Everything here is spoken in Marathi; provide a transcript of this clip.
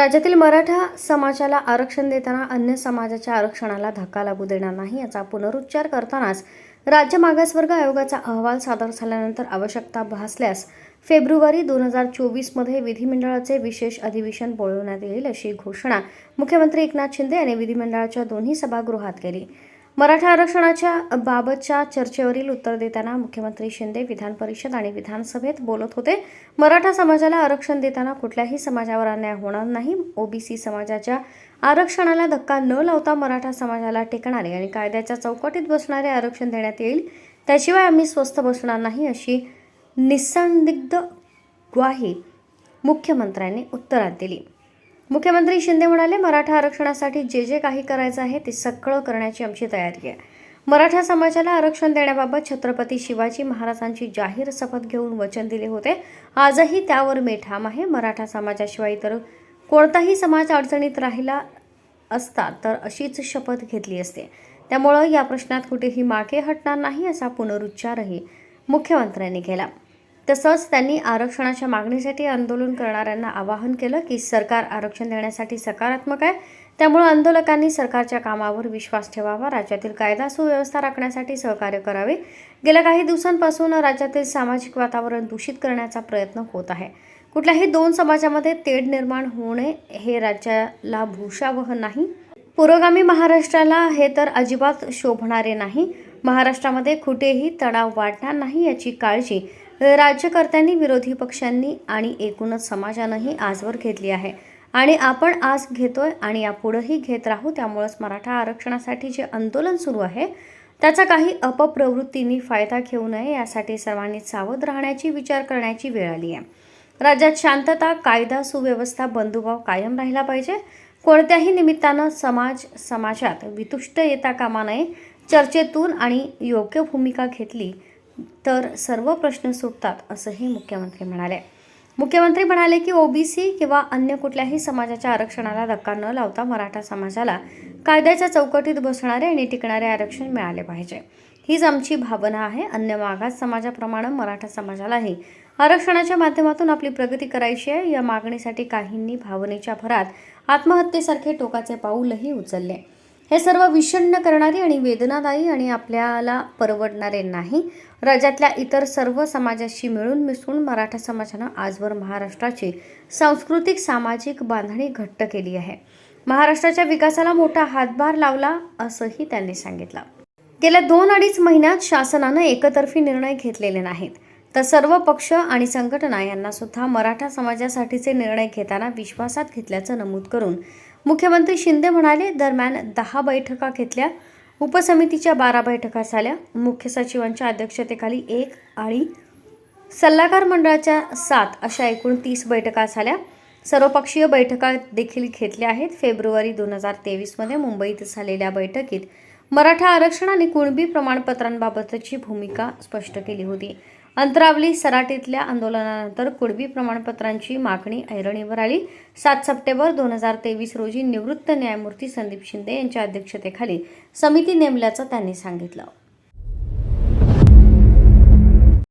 राज्यातील मराठा समाजाला आरक्षण देताना अन्य समाजाच्या आरक्षणाला धक्का लागू देणार नाही याचा पुनरुच्चार करतानाच राज्य मागासवर्ग आयोगाचा अहवाल सादर झाल्यानंतर आवश्यकता भासल्यास फेब्रुवारी दोन हजार चोवीसमध्ये विधिमंडळाचे विशेष अधिवेशन बोलवण्यात येईल अशी घोषणा मुख्यमंत्री एकनाथ शिंदे यांनी विधिमंडळाच्या दोन्ही सभागृहात केली. मराठा आरक्षणाच्या बाबतच्या चर्चेवरील उत्तर देताना मुख्यमंत्री शिंदे विधान परिषद आणि विधानसभेत बोलत होते. मराठा समाजाला आरक्षण देताना कुठल्याही समाजावर अन्याय होणार नाही. ओबीसी समाजाच्या आरक्षणाला धक्का न लावता मराठा समाजाला टेकणारे आणि कायद्याच्या चौकटीत बसणारे आरक्षण देण्यात येईल. त्याशिवाय आम्ही स्वस्थ बसणार नाही अशी निसंदिग्ध ग्वाही मुख्यमंत्र्यांनी उत्तरात दिली. मुख्यमंत्री शिंदे म्हणाले मराठा आरक्षणासाठी जे जे काही करायचं आहे ते सगळं करण्याची आमची तयारी आहे. मराठा समाजाला आरक्षण देण्याबाबत छत्रपती शिवाजी महाराजांची जाहीर शपथ घेऊन वचन दिले होते. आजही त्यावर मी ठाम आहे. मराठा समाजाशिवाय इतर कोणताही समाज अडचणीत राहिला असता तर अशीच शपथ घेतली असते. त्यामुळं या प्रश्नात कुठेही मागे हटणार नाही असा पुनरुच्चारही मुख्यमंत्र्यांनी केला. तसंच त्यांनी आरक्षणाच्या मागणीसाठी आंदोलन करणाऱ्यांना आवाहन केलं की सरकार आरक्षण देण्यासाठी सकारात्मक आहे. त्यामुळे आंदोलकांनी सरकारच्या कामावर विश्वास ठेवावा राज्यातील कायदा सुव्यवस्था राखण्यासाठी सहकार्य करावे. गेल्या काही दिवसांपासून राज्यातील सामाजिक वातावरण दूषित करण्याचा प्रयत्न होत आहे. कुठल्याही दोन समाजामध्ये तेढ निर्माण होणे हे राज्याला भूषावह नाही. पुरोगामी महाराष्ट्राला हे तर अजिबात शोभणारे नाही. महाराष्ट्रामध्ये कुठेही तणाव वाढणार नाही याची काळजी राज्यकर्त्यांनी विरोधी पक्षांनी आणि एकूणच समाजानंही आजवर घेतली आहे. आणि आपण आज घेतोय आणि यापुढेही घेत राहू त्यामुळेच मराठा आरक्षणासाठी जे आंदोलन सुरू आहे त्याचा काही अपप्रवृत्तींनी फायदा घेऊ नये यासाठी सर्वांनी सावध राहण्याची विचार करण्याची वेळ आली आहे. राज्यात शांतता कायदा सुव्यवस्था बंधुभाव कायम राहिला पाहिजे. कोणत्याही निमित्तानं समाज समाजात वितुष्ट येता कामा नये. चर्चेतून आणि योग्य भूमिका घेतली तर सर्व प्रश्न सुटतात असंही मुख्यमंत्री म्हणाले. मुख्यमंत्री म्हणाले की ओबीसी किंवा अन्य कुठल्याही समाजाच्या आरक्षणाला धक्का न लावता मराठा समाजाला कायद्याच्या चौकटीत बसणारे आणि टिकणारे आरक्षण मिळाले पाहिजे. हीच आमची भावना आहे. अन्य मागास समाजाप्रमाणे मराठा समाजालाही आरक्षणाच्या माध्यमातून आपली प्रगती करायची आहे. या मागणीसाठी काहींनी भावनेच्या भरात आत्महत्येसारखे टोकाचे पाऊलही उचलले. हे सर्व विषण्ण करणारी आणि वेदनादायी आणि आपल्याला परवडणारे नाही. राज्यातल्या इतर सर्व समाजाशी मिळून मिसळून मराठा समाजानं आजवर महाराष्ट्राची सांस्कृतिक सामाजिक बांधणी घट्ट केली आहे. महाराष्ट्राच्या विकासाला मोठा हातभार लावला असंही त्यांनी सांगितलं. गेल्या दोन अडीच महिन्यात शासनानं एकतर्फी निर्णय घेतलेले नाहीत. तर सर्व पक्ष आणि संघटना यांना सुद्धा मराठा समाजासाठीचे निर्णय घेताना विश्वासात घेतल्याचं नमूद करून मुख्यमंत्री शिंदे म्हणाले दरम्यान दहा बैठका घेतल्या. उपसमितीच्या बारा बैठका झाल्या. मुख्य सचिवांच्या अध्यक्षतेखाली एक आणि सल्लागार मंडळाच्या सात अशा एकूण तीस बैठका झाल्या. सर्वपक्षीय बैठका देखील घेतल्या आहेत. फेब्रुवारी दोन हजार तेवीसमध्ये मुंबईत झालेल्या बैठकीत मराठा आरक्षण आणि कुणबी प्रमाणपत्रांबाबतची भूमिका स्पष्ट केली होती. अंतरावली सराटीतल्या आंदोलनानंतर कुणबी प्रमाणपत्रांची मागणी ऐरणीवर आली. सात सप्टेंबर दोन हजार तेवीस रोजी निवृत्त न्यायमूर्ती संदीप शिंदे यांच्या अध्यक्षतेखाली समिती नेमल्याचं त्यांनी सांगितलं.